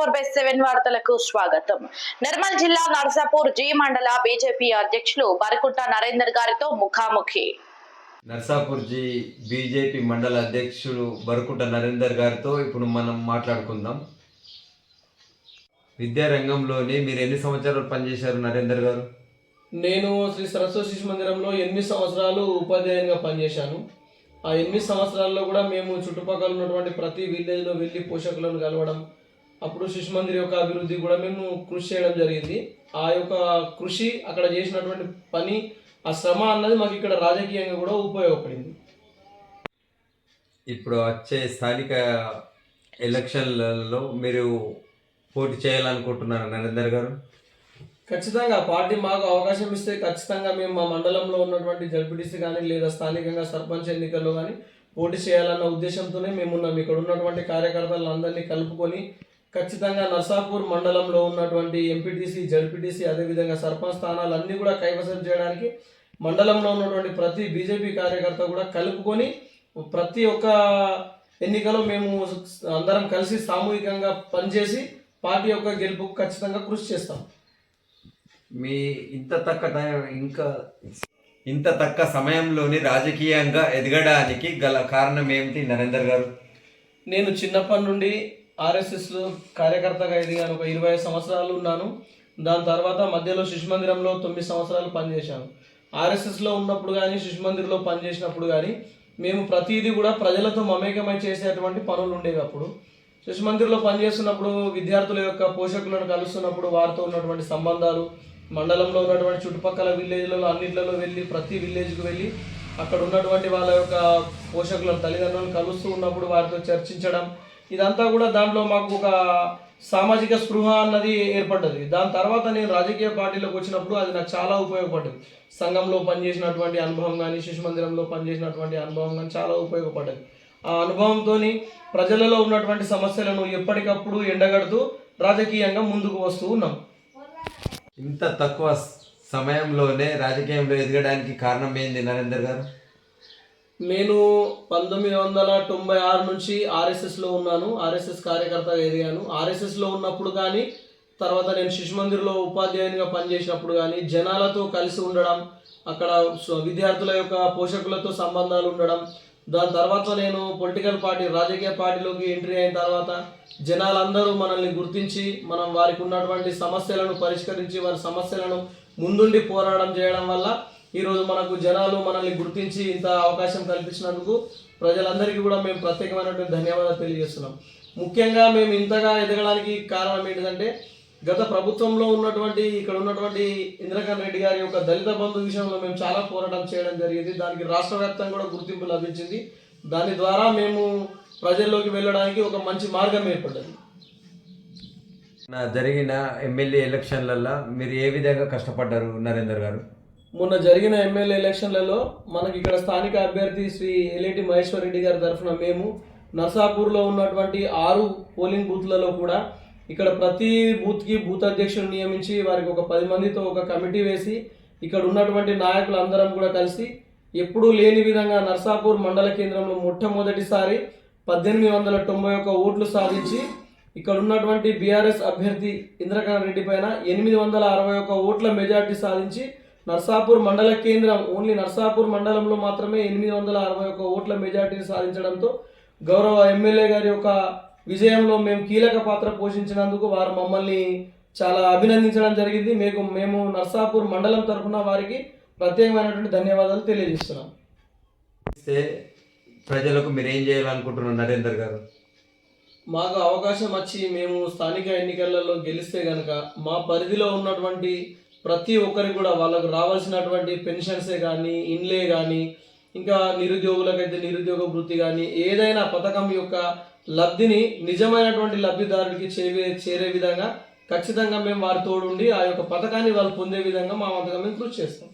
Seven వార్తలకు స్వాగతం. నిర్మల్ జిల్లా నర్సాపూర్ జి మండల బీజేపీ అధ్యక్షులు బరకుంట నరేందర్ గారితో ముఖాముఖి. నర్సాపూర్ జీ బీజేపీ మండల అధ్యక్షుడు బరుకుంట నరేందర్ గారితో ఇప్పుడు మనం మాట్లాడుకుందాం. విద్యారంగంలోని మీరు ఎన్ని సంవత్సరాలు పనిచేశారు నరేందర్ గారు? నేను శ్రీ సరస్వతి శిశు మందిరంలో ఎనిమిది సంవత్సరాలు ఉపాధ్యాయునిగా పనిచేశాను? ఆ ఎనిమిది సంవత్సరాల్లో కూడా మేము చుట్టుపక్కల ఉన్నటువంటి ప్రతి విలేజ్లో వెళ్ళి పోషకులను కలవడం అప్పుడు శిశు మందిర్ యొక్క అభివృద్ధి కూడా మేము కృషి చేయడం జరిగింది. ఆ యొక్క కృషి అక్కడ చేసినటువంటి పని ఆ శ్రమ అన్నది మాకు ఇక్కడ రాజకీయంగా కూడా ఉపయోగపడింది. ఇప్పుడు వచ్చే స్థానిక ఎలక్షన్లలో మీరు పోటీ చేయాలనుకుంటున్నారు నరేందర్ గారు? ఖచ్చితంగా పార్టీ మాకు అవకాశం ఇస్తే ఖచ్చితంగా మేము మా మండలంలో ఉన్నటువంటి జడ్పీటీసీ కానీ లేదా స్థానికంగా సర్పంచ్ ఎన్నికల్లో కానీ పోటీ చేయాలన్న ఉద్దేశంతోనే మేము ఉన్నాం ఇక్కడ ఉన్నటువంటి కార్యకర్తలను అందరినీ కలుపుకొని ఖచ్చితంగా నర్సాపూర్ మండలంలో ఉన్నటువంటి ఎంపీటీసీ జడ్పీటీసీ అదేవిధంగా సర్పంచ్ స్థానాలు అన్నీ కూడా కైవసం చేయడానికి మండలంలో ఉన్నటువంటి ప్రతి బీజేపీ కార్యకర్త కూడా కలుపుకొని ప్రతి ఒక్క ఎన్నికలో మేము అందరం కలిసి సామూహికంగా పనిచేసి పార్టీ యొక్క గెలుపుకు ఖచ్చితంగా కృషి చేస్తాం. మీ ఇంత తక్కువ టైం ఇంకా ఇంత తక్కువ సమయంలోని రాజకీయంగా ఎదగడానికి గల కారణం ఏమిటి నరేందర్ గారు? నేను చిన్నప్పటి నుండి ఆర్ఎస్ఎస్లో కార్యకర్తగా ఎదిగాను. ఒక ఇరవై ఐదు సంవత్సరాలు ఉన్నాను. దాని తర్వాత మధ్యలో శిశు మందిరంలో తొమ్మిది సంవత్సరాలు పనిచేశాను. ఆర్ఎస్ఎస్లో ఉన్నప్పుడు కానీ శిశు మందిర్లో పనిచేసినప్పుడు కానీ మేము ప్రతిదీ కూడా ప్రజలతో మమేకమై చేసేటువంటి పనులు ఉండేవి అప్పుడు. శిశు మందిర్లో పనిచేస్తున్నప్పుడు విద్యార్థుల యొక్క పోషకులను కలుస్తున్నప్పుడు వారితో ఉన్నటువంటి సంబంధాలు మండలంలో ఉన్నటువంటి చుట్టుపక్కల విలేజ్లలో అన్నిట్లలో వెళ్ళి ప్రతి విలేజ్కి వెళ్ళి అక్కడ ఉన్నటువంటి వాళ్ళ యొక్క పోషకులను తల్లిదండ్రులను కలుస్తూ ఉన్నప్పుడు వారితో చర్చించడం ఇదంతా కూడా దాంట్లో మాకు ఒక సామాజిక స్పృహ అన్నది ఏర్పడ్డది. దాని తర్వాత నేను రాజకీయ పార్టీలోకి వచ్చినప్పుడు అది నాకు చాలా ఉపయోగపడ్డది. సంఘంలో పనిచేసినటువంటి అనుభవం కానీ శిశు మందిరంలో పనిచేసినటువంటి అనుభవం కానీ చాలా ఉపయోగపడ్డది. ఆ అనుభవంతో ప్రజలలో ఉన్నటువంటి సమస్యలను ఎప్పటికప్పుడు ఎండగడుతూ రాజకీయంగా ముందుకు వస్తూ ఉన్నాం. ఇంత తక్కువ సమయంలోనే రాజకీయంలో ఎదగడానికి కారణం ఏంది నరేందర్ గారు? నేను పంతొమ్మిది వందల తొంభై ఆరు నుంచి ఆర్ఎస్ఎస్లో ఉన్నాను. ఆర్ఎస్ఎస్ కార్యకర్తగా ఎదిగాను ఆర్ఎస్ఎస్లో ఉన్నప్పుడు కానీ తర్వాత నేను శిశు మందిర్లో ఉపాధ్యాయునిగా పనిచేసినప్పుడు కానీ జనాలతో కలిసి ఉండడం అక్కడ విద్యార్థుల యొక్క పోషకులతో సంబంధాలు ఉండడం దాని తర్వాత నేను పొలిటికల్ పార్టీ రాజకీయ పార్టీలోకి ఎంట్రీ అయిన తర్వాత జనాలందరూ మనల్ని గుర్తించి మనం వారికి ఉన్నటువంటి సమస్యలను పరిష్కరించి వారి సమస్యలను ముందుండి పోరాటం చేయడం వల్ల ఈరోజు మనకు జనాలు మనల్ని గుర్తించి ఇంత అవకాశం కల్పించినందుకు ప్రజలందరికీ కూడా మేము ప్రత్యేకమైనటువంటి ధన్యవాదాలు తెలియజేస్తున్నాం. ముఖ్యంగా మేము ఇంతగా ఎదగడానికి కారణం ఏంటంటే గత ప్రభుత్వంలో ఉన్నటువంటి ఇక్కడ ఉన్నటువంటి ఇంద్రకరణ్ రెడ్డి గారి యొక్క దళిత బంధు విషయంలో మేము చాలా పోరాటం చేయడం జరిగింది. దానికి రాష్ట్ర వ్యాప్తంగా కూడా గుర్తింపు లభించింది. దాని ద్వారా మేము ప్రజల్లోకి వెళ్ళడానికి ఒక మంచి మార్గం ఏర్పడ్డది. నా జరిగిన ఎమ్మెల్యే ఎలక్షన్లలో మీరు ఏ విధంగా కష్టపడ్డారు నరేందర్ గారు? మొన్న జరిగిన ఎమ్మెల్యే ఎలక్షన్లలో మనకి ఇక్కడ స్థానిక అభ్యర్థి శ్రీ ఎలేటి మహేశ్వర్ రెడ్డి గారి తరఫున మేము నర్సాపూర్లో ఉన్నటువంటి ఆరు పోలింగ్ బూత్లలో కూడా ఇక్కడ ప్రతి బూత్కి బూత్ అధ్యక్షుడు నియమించి వారికి ఒక పది మందితో ఒక కమిటీ వేసి ఇక్కడ ఉన్నటువంటి నాయకులు అందరం కూడా కలిసి ఎప్పుడూ లేని విధంగా నర్సాపూర్ మండల కేంద్రంలో మొట్టమొదటిసారి పద్దెనిమిది వందల తొంభై ఒక్క ఓట్లు సాధించి ఇక్కడ ఉన్నటువంటి బీఆర్ఎస్ అభ్యర్థి ఇంద్రకరణ్ రెడ్డి పైన ఎనిమిది వందల అరవై ఒక్క ఓట్ల మెజార్టీ సాధించి నర్సాపూర్ మండల కేంద్రం ఓన్లీ నర్సాపూర్ మండలంలో మాత్రమే ఎనిమిది వందల అరవై ఒక్క ఓట్ల మెజార్టీని సాధించడంతో గౌరవ ఎమ్మెల్యే గారి యొక్క విజయంలో మేము కీలక పాత్ర పోషించినందుకు వారు మమ్మల్ని చాలా అభినందించడం జరిగింది. మేము మేము నర్సాపూర్ మండలం తరఫున వారికి ప్రత్యేకమైనటువంటి ధన్యవాదాలు తెలియజేస్తున్నాం. ప్రజలకు మీరు ఏం చేయాలనుకుంటున్నారు నరేందర్ గారు? మాకు అవకాశం వచ్చి మేము స్థానిక ఎన్నికలలో గెలిస్తే గనక మా పరిధిలో ఉన్నటువంటి ప్రతి ఒక్కరికి కూడా వాళ్ళకు రావాల్సినటువంటి పెన్షన్సే కానీ ఇండ్లే కానీ ఇంకా నిరుద్యోగులకైతే నిరుద్యోగ వృత్తి కానీ ఏదైనా పథకం యొక్క లబ్ధిని నిజమైనటువంటి లబ్ధిదారుడికి చేరే చేరే విధంగా ఖచ్చితంగా మేము వారి తోడుండి ఆ యొక్క పథకాన్ని వాళ్ళు పొందే విధంగా మా వంతగా మేము కృషి చేస్తాం.